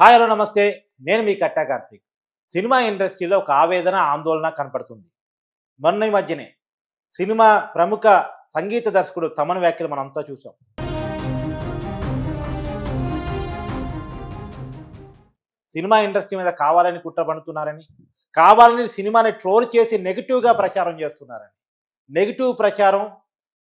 Hi hello నమస్తే. నేను మీ కట్టా Karthik. Cinema ఇండస్ట్రీలో ఒక ఆవేదన ఆందోళన కనపడుతుంది. మొన్న ఈ మధ్యనే సినిమా ప్రముఖ సంగీత దర్శకుడు తమన్ వ్యాఖ్యలు మనంతా చూసాం. సినిమా ఇండస్ట్రీ మీద కావాలని కుట్ర పండుతున్నారని కావాలని సినిమాని ట్రోల్ చేసి నెగిటివ్గా ప్రచారం చేస్తున్నారని. నెగిటివ్ ప్రచారం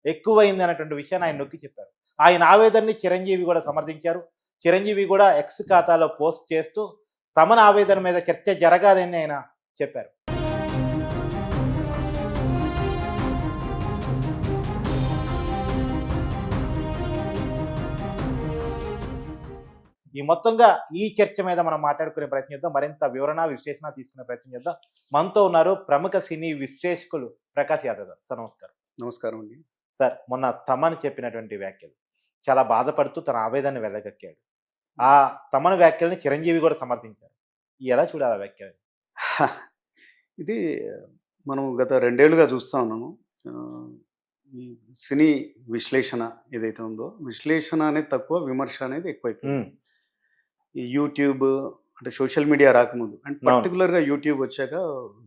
ఎక్కువైంది అనేటువంటి విషయాన్ని ఆయన నొక్కి చెప్పారు. ఆయన ఆవేదనని చిరంజీవి కూడా సమర్థించారు. చిరంజీవి కూడా ఎక్స్ ఖాతాలో పోస్ట్ చేస్తూ తమన ఆవేదన మీద చర్చ జరగాలని ఆయన చెప్పారు. ఈ మొత్తంగా ఈ చర్చ మీద మనం మాట్లాడుకునే ప్రయత్నం చేద్దాం. మరింత వివరణ విశ్లేషణ తీసుకునే ప్రయత్నం చేద్దాం. మనతో ఉన్నారు ప్రముఖ సినీ విశ్లేషకులు ప్రకాష్ యాదవ్ గారు. సార్ నమస్కారం. నమస్కారం అండి. సార్ మొన్న తమన్ చెప్పినటువంటి వ్యాఖ్యలు. చాలా బాధపడుతూ తన ఆవేదన వెళ్ళగక్కాడు ఆ తమన వ్యాఖ్యల్ని చిరంజీవి కూడా సమర్థించారు. ఎలా చూడాలి ఆ వ్యాఖ్యలు ఇది మనం గత రెండేళ్ళుగా చూస్తా ఉన్నాము. ఈ సినీ విశ్లేషణ ఏదైతే ఉందో విశ్లేషణ అనేది తక్కువ విమర్శ అనేది ఎక్కువైపోయింది. ఈ యూట్యూబ్ అంటే సోషల్ మీడియా రాకముందు అండ్. పర్టికులర్గా యూట్యూబ్ వచ్చాక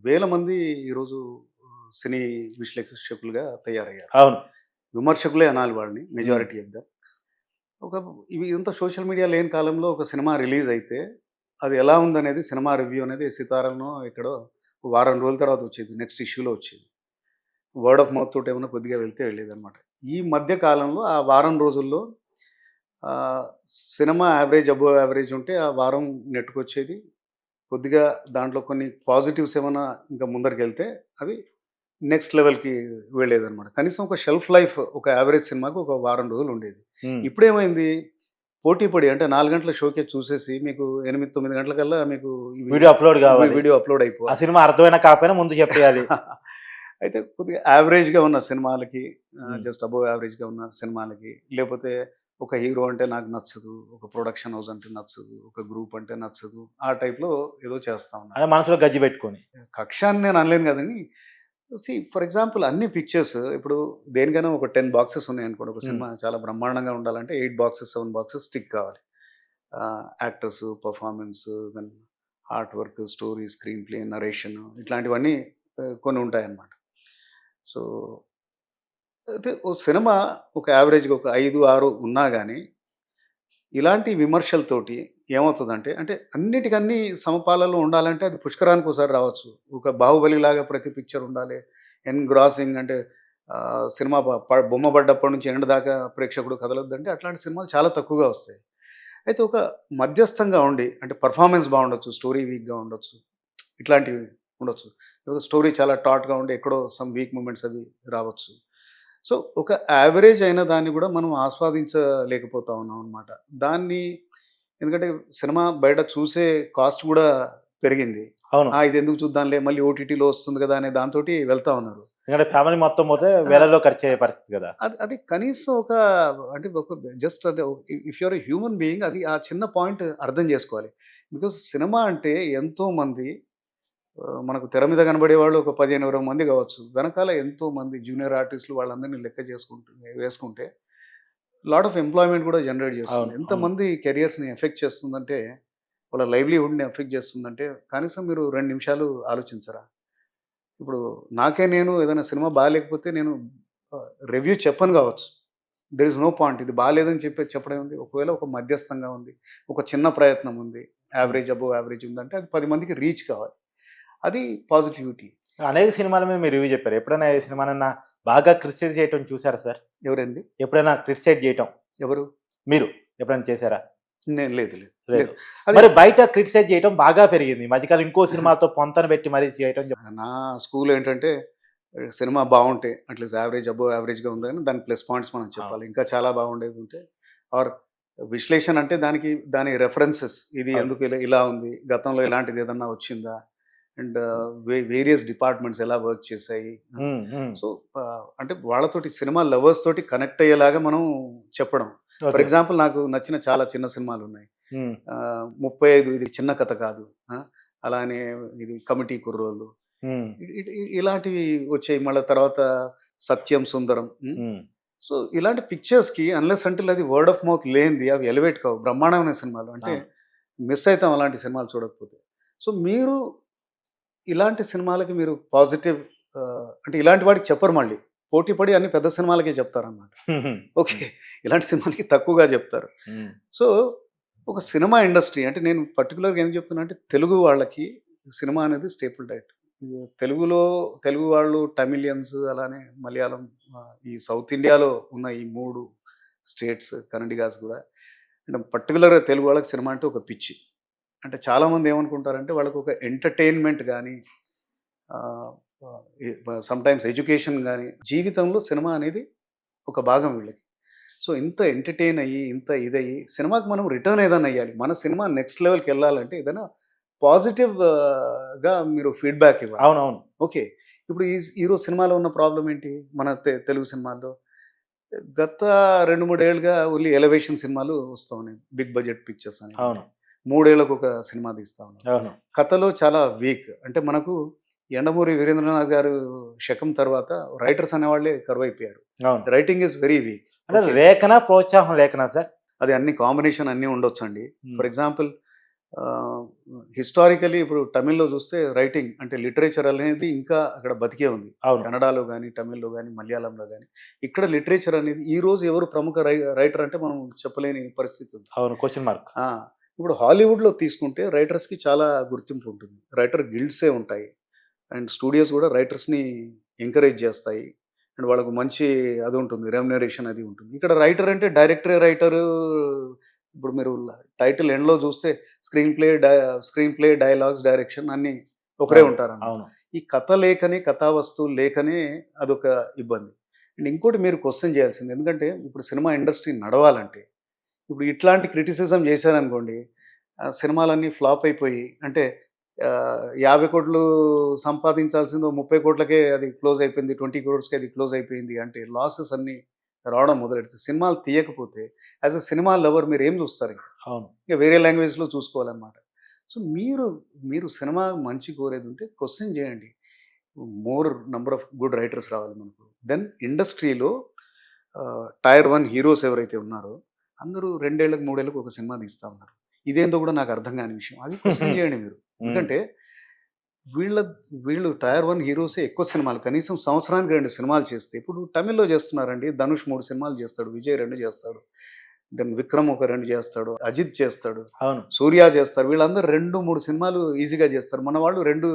వేల మంది ఈరోజు సినీ విశ్లేషకులుగా తయారయ్యారు. అవును. విమర్శకులే అనాలి వాళ్ళని మెజారిటీ ఆఫ్ ద ఒక ఇవి ఇదంతా సోషల్ మీడియా లేని కాలంలో ఒక సినిమా రిలీజ్ అయితే అది ఎలా ఉందనేది సినిమా రివ్యూ అనేది సితారాలను ఎక్కడో వారం రోజుల తర్వాత వచ్చేది నెక్స్ట్ ఇష్యూలో వచ్చేది. వర్డ్ ఆఫ్ మౌత్ తోటి ఏమైనా కొద్దిగా వెళ్తే వెళ్ళేది అనమాట ఈ మధ్య కాలంలో ఆ వారం రోజుల్లో సినిమా యావరేజ్ అబోవ్ యావరేజ్ ఉంటే ఆ వారం నెట్టుకొచ్చేది. కొద్దిగా దాంట్లో కొన్ని పాజిటివ్స్ ఏమైనా ఇంకా ముందరికి వెళ్తే అది నెక్స్ట్ లెవెల్కి వెళ్ళేది అనమాట కనీసం ఒక షెల్ఫ్ లైఫ్ ఒక యావరేజ్ సినిమాకి ఒక వారం రోజులు ఉండేది. ఇప్పుడేమైంది? పోటీ పడి అంటే నాలుగు గంటల షోకే చూసేసి మీకు ఎనిమిది తొమ్మిది గంటలకల్లా మీకు వీడియో అప్లోడ్ కావాలి. వీడియో అప్లోడ్ ఆ అయిపోవాలి సినిమా అర్థమైనా కాకపోయినా ముందు చెప్పేయాలి. అయితే కొద్దిగా యావరేజ్గా ఉన్న సినిమాలకి. జస్ట్ అబోవ్ యావరేజ్గా ఉన్న సినిమాలకి లేకపోతే ఒక హీరో అంటే నాకు నచ్చదు ఒక ప్రొడక్షన్ హౌస్ అంటే నచ్చదు ఒక గ్రూప్ అంటే నచ్చదు ఆ టైప్లో ఏదో చేస్తా ఉన్నా. అదే మనసులో గజ్జి పెట్టుకొని. కక్ష అని నేను అనలేను కదండి. సి ఫర్ ఎగ్జాంపుల్ అన్ని పిక్చర్స్ ఇప్పుడు దేనికైనా ఒక టెన్ బాక్సెస్ ఉన్నాయి అనుకోండి ఒక Hmm. సినిమా చాలా బ్రహ్మాండంగా ఉండాలంటే eight boxes seven boxes stick కావాలి. Actors performance then art work story screenplay narration ఇట్లాంటివన్నీ కొన్ని ఉంటాయన్నమాట. సో అయితే ఓ సినిమా ఒక యావరేజ్గా ఒక ఐదు ఆరు ఉన్నా కానీ ఇలాంటి విమర్శలతోటి ఏమవుతుందంటే అంటే అన్నిటికన్నీ సమపాలలో ఉండాలంటే అది పుష్కరానికి ఒకసారి రావచ్చు. ఒక బాహుబలి లాగా ప్రతి పిక్చర్ ఉండాలి. ఎన్ గ్రాసింగ్ అంటే సినిమా బొమ్మ పడ్డప్పటి నుంచి ఎండ్ దాకా ప్రేక్షకుడు కదలొద్దంటే అట్లాంటి సినిమాలు చాలా తక్కువగా వస్తాయి. అయితే ఒక మధ్యస్థంగా ఉండి అంటే పర్ఫార్మెన్స్ బాగుండొచ్చు స్టోరీ వీక్గా ఉండొచ్చు ఇట్లాంటివి ఉండొచ్చు. లేదా స్టోరీ చాలా టాట్గా ఉండి ఎక్కడో సమ్ వీక్ మూమెంట్స్ అవి రావచ్చు. సో ఒక యావరేజ్ అయిన దాన్ని కూడా మనం ఆస్వాదించలేకపోతా ఉన్నాం అనమాట దాన్ని ఎందుకంటే సినిమా బయట చూసే కాస్ట్ కూడా పెరిగింది. అవును. ఇది ఎందుకు చూద్దాంలే మళ్ళీ ఓటీటీలో వస్తుంది కదా అనే దాంతో వెళ్తా ఉన్నారు. ఎందుకంటే ఫ్యామిలీ మొత్తం పోతే వేలలో ఖర్చు అయ్యే పరిస్థితి కదా. అది అది కనీసం ఒక అంటే ఒక జస్ట్ అదే ఇఫ్ యూఆర్ హ్యూమన్ బీయింగ్ అది ఆ చిన్న పాయింట్ అర్థం చేసుకోవాలి. బికాస్ సినిమా అంటే ఎంతో మంది ఆ, మనకు తెర మీద కనబడే వాళ్ళు ఒక పదిహేను ఇరవై మంది కావచ్చు. వెనకాల ఎంతో మంది జూనియర్ ఆర్టిస్టులు వాళ్ళందరినీ లెక్క చేసుకుంటూ వేసుకుంటే లాట్ ఆఫ్ ఎంప్లాయ్మెంట్ కూడా జనరేట్ చేస్తుంది. ఎంతమంది కెరియర్స్ని ఎఫెక్ట్ చేస్తుందంటే వాళ్ళ లైవ్లీహుడ్ని ఎఫెక్ట్ చేస్తుందంటే కనీసం మీరు రెండు నిమిషాలు ఆలోచించరా. ఇప్పుడు నాకే నేను ఏదైనా సినిమా బాగాలేకపోతే నేను రివ్యూ చెప్పను కావచ్చు. దెర్ ఇస్ నో పాయింట్ ఇది బాగాలేదని చెప్పి చెప్పడం ఉంది ఒకవేళ ఒక మధ్యస్థంగా ఉంది ఒక చిన్న ప్రయత్నం ఉంది యావరేజ్ అబోవ్ యావరేజ్ ఉందంటే అది పది మందికి రీచ్ కావాలి. అది పాజిటివిటీ. అనేక సినిమాల మీద మీరు రివ్యూ చెప్పారు. ఎప్పుడైనా ఏ సినిమానన్నా బాగా క్రిటిసైజ్ చేయటం చూసారా సార్? ఎవరండి? ఎప్పుడైనా క్రిటిసైజ్ చేయటం? ఎవరు? మీరు ఎప్పుడైనా చేశారా? నేను లేదు లేదు లేదు. అది- మరి బయట క్రిటిసైజ్ చేయటం బాగా పెరిగింది. మధ్యకాలం ఇంకో సినిమాతో పొంతన పెట్టి మరీ చేయటం నా స్కూల్ ఏంటంటే సినిమా బాగుంటే అట్లీస్ట్ యావరేజ్ అబోవ్ యావరేజ్గా ఉందని దాని ప్లస్ పాయింట్స్ మనం చెప్పాలి. ఇంకా చాలా బాగుండేది ఉంటే ఆర్ విశ్లేషణ అంటే దానికి దాని రెఫరెన్సెస్ ఇది. ఎందుకు ఇలా ఉంది? గతంలో ఇలాంటిది ఏదన్నా వచ్చిందా? అండ్ వేరియస్ డిపార్ట్మెంట్స్ ఎలా వర్క్ చేశాయి. సో అంటే వాళ్ళతోటి సినిమా లవర్స్ తోటి కనెక్ట్ అయ్యేలాగా మనం చెప్పడం. ఫర్. ఎగ్జాంపుల్ నాకు నచ్చిన చాలా చిన్న సినిమాలు ఉన్నాయి. ముప్పై ఐదు ఇది చిన్న కథ కాదు. అలానే ఇది కమిటీ కుర్రోళ్ళు. ఇలాంటివి వచ్చాయి. మళ్ళీ తర్వాత సత్యం సుందరం. సో ఇలాంటి పిక్చర్స్కి అన్లెస్ అంటే అది వర్డ్ ఆఫ్ మౌత్ లేనిది అవి ఎలివేట్ కావు. బ్రహ్మాండమైన సినిమాలు. అంటే. మిస్ అవుతాం అలాంటి సినిమాలు చూడకపోతే. సో మీరు ఇలాంటి సినిమాలకి మీరు పాజిటివ్ అంటే ఇలాంటి వాటికి చెప్పరు మళ్ళీ. పోటీ పడి అన్ని పెద్ద సినిమాలకే చెప్తారన్నమాట. ఓకే. ఇలాంటి సినిమాలకి తక్కువగా చెప్తారు. సో ఒక సినిమా ఇండస్ట్రీ అంటే నేను పర్టికులర్గా ఏం చెప్తున్నా అంటే తెలుగు వాళ్ళకి సినిమా అనేది స్టేపుల్ డైట్. తెలుగులో తెలుగు వాళ్ళు టమిలియన్స్ అలానే మలయాళం ఈ సౌత్ ఇండియాలో ఉన్న ఈ మూడు స్టేట్స్ కన్నడిగాస్ కూడా. అంటే పర్టికులర్గా తెలుగు వాళ్ళకి సినిమా అంటే ఒక పిచ్చి. అంటే చాలామంది ఏమనుకుంటారంటే వాళ్ళకు ఒక ఎంటర్టైన్మెంట్ కానీ సమ్టైమ్స్ ఎడ్యుకేషన్ కానీ జీవితంలో సినిమా అనేది ఒక భాగం వీళ్ళకి. సో ఇంత ఎంటర్టైన్ అయ్యి ఇంత ఇదయ్యి సినిమాకి మనం రిటర్న్ ఏదైనా అయ్యాలి మన సినిమా నెక్స్ట్ లెవెల్కి వెళ్ళాలంటే ఏదైనా పాజిటివ్గా మీరు ఫీడ్బ్యాక్ ఇవ్వాలి. అవునవును. ఓకే. ఇప్పుడు ఈ ఈరోజు సినిమాలో ఉన్న ప్రాబ్లం ఏంటి? మన తెలుగు సినిమాల్లో? గత రెండు మూడేళ్ళుగా ఓన్లీ ఎలివేషన్ సినిమాలు వస్తూ ఉన్నాయి. బిగ్ బడ్జెట్ పిక్చర్స్ అని. అవును. మూడేళ్ళకు ఒక సినిమా తీస్తా అవును. కథలో చాలా వీక్. అంటే మనకు ఎండమూరి వీరేంద్రనాథ్ గారు శకం తర్వాత రైటర్స్ అనేవాళ్ళే కరువు అయిపోయారు అవును. Writing is very weak. అంటే లేఖన ప్రోత్సాహం లేఖన సార్? అది అన్ని కాంబినేషన్ అన్ని ఉండొచ్చు అండి ఫర్ ఎగ్జాంపుల్ హిస్టారికలీ ఇప్పుడు తమిళ్ళో చూస్తే రైటింగ్ అంటే లిటరేచర్ అనేది ఇంకా అక్కడ బతికే ఉంది. కన్నడలో కానీ తమిళ్ళో కానీ మలయాళంలో కానీ ఇక్కడ లిటరేచర్ అనేది ఈ రోజు ఎవరు ప్రముఖ రైటర్ అంటే మనం చెప్పలేని పరిస్థితి ఉంది. అవును క్వశ్చన్ మార్క్ ఇప్పుడు హాలీవుడ్లో తీసుకుంటే రైటర్స్కి చాలా గుర్తింపు ఉంటుంది రైటర్ గిల్డ్సే ఉంటాయి. అండ్ స్టూడియోస్ కూడా రైటర్స్ని ఎంకరేజ్ చేస్తాయి. అండ్ వాళ్ళకు మంచి అది ఉంటుంది రెమ్యునరేషన్ అది ఉంటుంది. ఇక్కడ రైటర్ అంటే డైరెక్టరే రైటరు ఇప్పుడు మీరు టైటిల్ ఎండ్లో చూస్తే స్క్రీన్ ప్లే డై స్క్రీన్ ప్లే డైలాగ్స్ డైరెక్షన్ అన్నీ ఒకరే. ఉంటారు అవును. ఈ కథ లేఖనే కథా వస్తువు లేఖనే అదొక ఇబ్బంది. అండ్ ఇంకోటి మీరు క్వశ్చన్ చేయాల్సింది ఎందుకంటే ఇప్పుడు సినిమా ఇండస్ట్రీ నడవాలంటే ఇప్పుడు ఇట్లాంటి క్రిటిసిజం చేశారనుకోండి సినిమాలన్నీ ఫ్లాప్ అయిపోయి అంటే యాభై కోట్లు సంపాదించాల్సింది ముప్పై కోట్లకే అది క్లోజ్ అయిపోయింది ట్వంటీ క్రోర్స్కి అది క్లోజ్ అయిపోయింది అంటే లాసెస్ అన్నీ రావడం మొదలెడుతుంది సినిమాలు తీయకపోతే యాజ్ అ సినిమా లవర్ మీరు ఏం చూస్తారు ఇంకా? అవును. ఇంకా వేరే లాంగ్వేజ్లో చూసుకోవాలన్నమాట. సో మీరు మీరు సినిమా మంచి కోరేది ఉంటే క్వశ్చన్ చేయండి. More number of good writers రావాలి మనకు. దెన్ ఇండస్ట్రీలో టైర్ వన్ హీరోస్ ఎవరైతే ఉన్నారో అందరూ రెండేళ్ళకి మూడేళ్ళకి ఒక సినిమా తీస్తూ ఉన్నారు. ఇదేందో కూడా నాకు అర్థం కాని విషయం. అది క్వశ్చన్ చేయండి మీరు. ఎందుకంటే వీళ్ళ వీళ్ళు టైర్ వన్ హీరోసే ఎక్కువ సినిమాలు. కనీసం సంవత్సరానికి రెండు సినిమాలు చేస్తే ఇప్పుడు తమిళ్ళో చేస్తున్నారండి ధనుష్ మూడు సినిమాలు చేస్తాడు విజయ్ రెండు చేస్తాడు దెన్ విక్రమ్ ఒక రెండు చేస్తాడు అజిత్ చేస్తాడు అవును. సూర్య చేస్తారు. వీళ్ళందరూ రెండు మూడు సినిమాలు ఈజీగా చేస్తారు. మన వాళ్ళు రెండు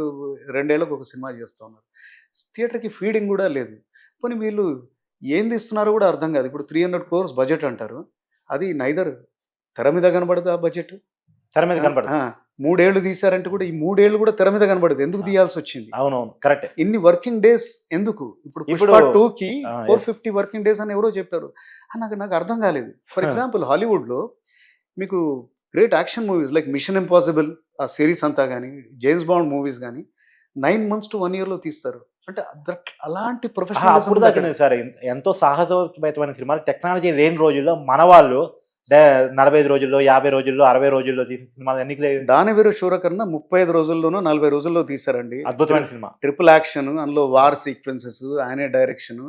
రెండేళ్ళకు ఒక సినిమా చేస్తూ ఉన్నారు. థియేటర్కి ఫీడింగ్ కూడా లేదు. పోనీ వీళ్ళు ఏం తీస్తున్నారో కూడా అర్థం కాదు. ఇప్పుడు త్రీ హండ్రెడ్ క్రోర్స్ బడ్జెట్ అంటారు. అది నైదర్ తెర మీద కనబడదు ఆ బడ్జెట్ తెర మీద కనపడదు మూడేళ్ళు తీశారంటే కూడా ఈ మూడేళ్ళు కూడా తెర మీద కనబడదు. ఎందుకు తీయాల్సి వచ్చింది? అవునవును కరెక్ట్. ఇన్ని వర్కింగ్ డేస్ ఎందుకు? ఇప్పుడు ఇప్పుడు- పుష్ప టూ కి ఆ, ఫోర్. ఫిఫ్టీ వర్కింగ్ డేస్ అని ఎవరో చెప్పారు. నాకు నాకు అర్థం కాలేదు. ఫర్. ఎగ్జాంపుల్ హాలీవుడ్లో మీకు great action movies like Mission Impossible ఆ సిరీస్ అంతా కానీ జేమ్స్ బాండ్ మూవీస్ కానీ నైన్ మంత్స్ టు వన్ ఇయర్లో తీస్తారు. అంటే అలాంటి ప్రొఫెషనల్ సార్ ఎంతో సాహసోపేతమైన సినిమాలు టెక్నాలజీ లేని రోజుల్లో మన వాళ్ళు నలభై ఐదు రోజుల్లో యాభై రోజుల్లో అరవై రోజుల్లో తీసిన సినిమాలు ఎన్ని దానవీర శూర కన్నా ముప్పై ఐదు రోజుల్లోనూ నలభై రోజుల్లో తీశారండి. అద్భుతమైన సినిమా. ట్రిపుల్ యాక్షన్ అందులో వార్ సీక్వెన్సెస్ ఆయనే డైరెక్షన్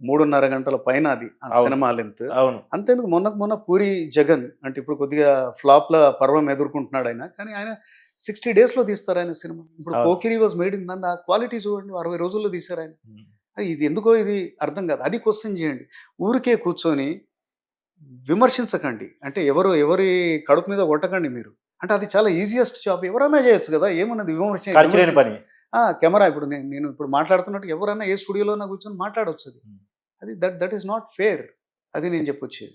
మూడున్నర గంటల పైన అది ఆ. Cinema length. అవును. అంతేందుకు మొన్నకు మొన్న పూరి జగన్ అంటే ఇప్పుడు కొద్దిగా ఫ్లాప్ల పర్వం ఎదుర్కొంటున్నాడు ఆయన. కానీ ఆయన సిక్స్టీ డేస్లో తీస్తారు ఆయన సినిమా. ఇప్పుడు. పోకిరి వాజ్ మేడ్ ఇన్ నంద ఆ క్వాలిటీ చూడండి అరవై రోజుల్లో తీశారు ఆయన. ఇది ఎందుకో ఇది అర్థం కాదు. అది క్వశ్చన్ చేయండి. ఊరికే కూర్చొని విమర్శించకండి. అంటే ఎవరు ఎవరి కడుపు మీద కొట్టకండి మీరు. అంటే అది చాలా ఈజియెస్ట్ జాబ్ ఎవరైనా చేయొచ్చు కదా? ఏమన్నది విమర్శ పని. ఆ, కెమెరా ఇప్పుడు నేను నేను ఇప్పుడు మాట్లాడుతున్నట్టు ఎవరైనా ఏ స్టూడియోలో కూర్చొని మాట్లాడవచ్చు అది. అది that that is not fair అది నేను చెప్పొచ్చేది.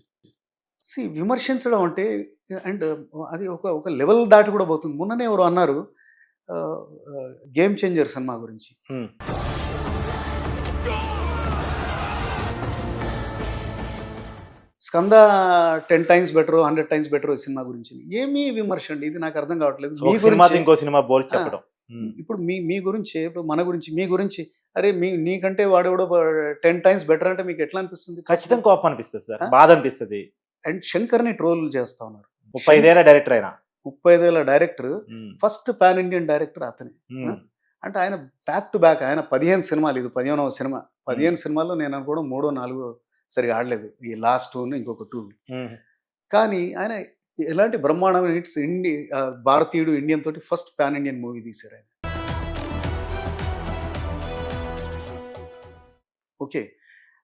సి విమర్శించడం అంటే అండ్ అది ఒక ఒక లెవెల్ దాటి కూడా పోతుంది. మొన్ననే ఎవరు అన్నారు గేమ్ చేంజర్ సినిమా గురించి. Skanda ten times better hundred times better cinema గురించి. ఏమీ విమర్శ అండి ఇది నాకు అర్థం కావట్లేదు. మీ గురించి ఇంకో సినిమా బోల్చి చెప్పడం. ఇప్పుడు మీ మీ గురించి ఇప్పుడు మన గురించి మీ గురించి అరే మీ నీకంటే వాడెవడో టెన్ టైమ్స్ బెటర్ అంటే మీకు ఎట్లా అనిపిస్తుంది? ఖచ్చితంగా కోపం అనిపిస్తుంది సార్? బాధ అనిపిస్తుంది. అండ్ శంకర్ని ట్రోల్ చేస్తా ఉన్నారు. ముప్పై ఐదేళ్ళ డైరెక్టర్ అయినా? ముప్పై ఐదేళ్ళ director. First pan Indian director అతనే. అంటే ఆయన బ్యాక్ టు బ్యాక్ ఆయన పదిహేను సినిమాలు ఇది పదిహేనవ సినిమా. పదిహేను సినిమాల్లో నేను అనుకోవడం మూడో నాలుగో సరిగా ఆడలేదు. ఈ లాస్ట్ టూ ఇంకొక టూ. కానీ ఆయన ఎలాంటి బ్రహ్మాండమైన హిట్స్ ఇండి భారతీయుడు ఇండియన్ తోటి ఫస్ట్ పాన్ ఇండియన్ మూవీ తీశారు ఆయన. ఓకే.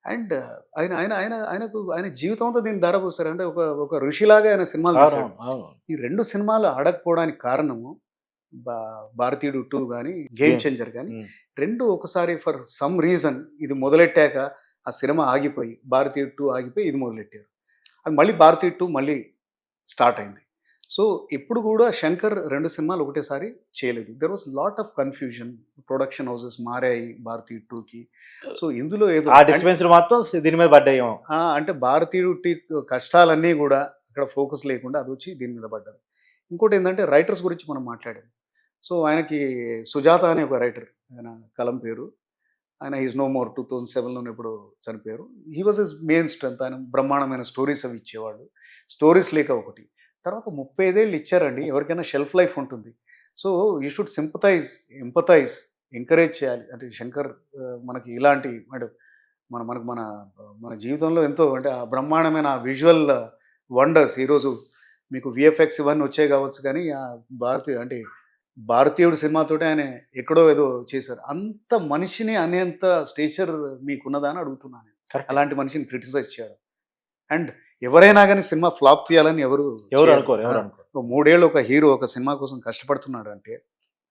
అండ్ ఆయన ఆయన ఆయన ఆయనకు ఆయన జీవితం అంతా దీన్ని ధారపోసారు అంటే ఒక ఒక ఋషిలాగా ఆయన సినిమాలు అవును ఈ రెండు సినిమాలు ఆడకపోవడానికి కారణము బా- భారతీయుడు టూ కానీ గేమ్. చేంజర్ కానీ. రెండు ఒకసారి ఫర్ సమ్ రీజన్ ఇది మొదలెట్టాక ఆ సినిమా ఆగిపోయి భారతీయుడు టూ ఆగిపోయి ఇది మొదలెట్టారు. అది మళ్ళీ భారతీయుడు టూ మళ్ళీ స్టార్ట్ అయింది. సో ఇప్పుడు కూడా శంకర్ రెండు సినిమాలు ఒకటేసారి చేయలేదు. There was lot of confusion production houses మారాయి భారతీయుడు టూకి. సో ఇందులో ఏదో మొత్తం దీని మీద పడ్డాయేమో. ఆ, అంటే భారతీయుడు టీ కష్టాలన్నీ కూడా అక్కడ ఫోకస్ లేకుండా అది వచ్చి దీని మీద పడ్డది. ఇంకోటి ఏంటంటే రైటర్స్ గురించి మనం మాట్లాడాం. సో ఆయనకి సుజాత అనే ఒక రైటర్ ఆయన కలం పేరు. ఆయన is no more two thousand సెవెన్లో ఇప్పుడు చనిపోయారు. He was is main strength ఆయన బ్రహ్మాండమైన స్టోరీస్ అవి ఇచ్చేవాడు స్టోరీస్ లేక ఒకటి. తర్వాత ముప్పై ఐదేళ్ళు ఇచ్చారండి. ఎవరికైనా షెల్ఫ్ లైఫ్ ఉంటుంది. So you should sympathise empathise encourage చేయాలి. అంటే శంకర్ ఆ, మనకి ఇలాంటి అంటే మన మనకు మన మన జీవితంలో ఎంతో అంటే ఆ బ్రహ్మాండమైన విజువల్ వండర్స్ ఈరోజు మీకు విఎఫ్ఎక్స్ ఇవన్నీ వచ్చాయి కావచ్చు కానీ ఆ భారతీయ అంటే భారతీయుడు సినిమాతోటి ఆయన ఎక్కడో ఏదో చేశారు. అంత మనిషిని అనేంత స్టేచర్ మీకున్నదా అని అడుగుతున్నాను. అలాంటి మనిషిని క్రిటిసైజ్ చేయడం అండ్ ఎవరైనా కానీ సినిమా ఫ్లాప్ తీయాలని ఎవరు ఎవరు. అనుకోరు ఎవరు అనుకోరు. మూడేళ్ళు ఒక హీరో ఒక సినిమా కోసం కష్టపడుతున్నాడు అంటే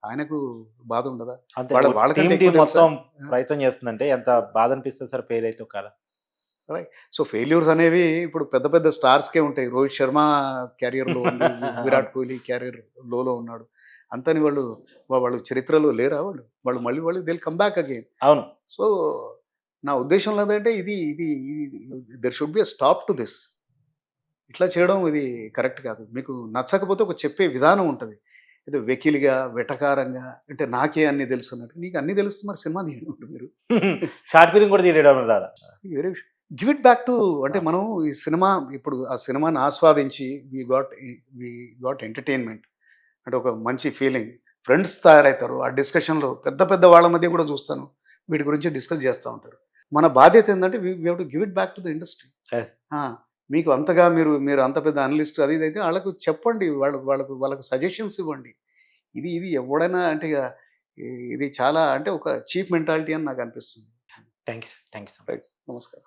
ఆయనకు బాధ ఉండదా? మొత్తం ప్రయత్నం చేస్తుందంటే ఎంత బాధ అనిపిస్తుంది సార్ పేరు అయితే ఒక సో ఫెయిల్యూర్స్ అనేవి ఇప్పుడు పెద్ద పెద్ద స్టార్స్కే ఉంటాయి. రోహిత్ శర్మ క్యారియర్లో ఉంది విరాట్ కోహ్లీ క్యారియర్ లోలో ఉన్నాడు. అంతని వాళ్ళు వాళ్ళు చరిత్రలో లేరా వాళ్ళు? వాళ్ళు మళ్ళీ వాళ్ళు దిల్ కమ్ బ్యాక్ అగైన్ అవును. సో నా ఉద్దేశం ఏంటంటే ఇది ఇది there should be a stop to this ఇట్లా చేయడం ఇది కరెక్ట్ కాదు. మీకు నచ్చకపోతే ఒక చెప్పే విధానం ఉంటుంది. ఏదో వెకిలిగా వెటకారంగా అంటే నాకే అన్ని తెలుసు అన్నట్టు. నీకు అన్ని తెలుసు మరి సినిమా తీయండి మీరు. షార్ట్ ఫిలిం కూడా తీయడం వేరే గివ్ ఇట్ బ్యాక్ టు అంటే మనం ఈ సినిమా ఇప్పుడు ఆ సినిమాని ఆస్వాదించి we got we got entertainment అంటే ఒక మంచి ఫీలింగ్ ఫ్రెండ్స్ తయారవుతారు ఆ డిస్కషన్లో పెద్ద పెద్ద వాళ్ళ మధ్య కూడా చూస్తాను. వీటి గురించి డిస్కస్ చేస్తూ ఉంటారు. మన బాధ్యత ఏంటంటే we to give it back to the industry. మీకు అంతగా మీరు మీరు అంత పెద్ద అనలిస్ట్ అది ఇది అయితే వాళ్ళకు చెప్పండి. వాళ్ళకు వాళ్ళకు వాళ్ళకు సజెషన్స్ ఇవ్వండి. ఇది ఇది ఎవడైనా అంటే ఇది చాలా అంటే ఒక చీప్ మెంటాలిటీ అని నాకు అనిపిస్తుంది. Thank you sir. Thank you so right. నమస్కారం.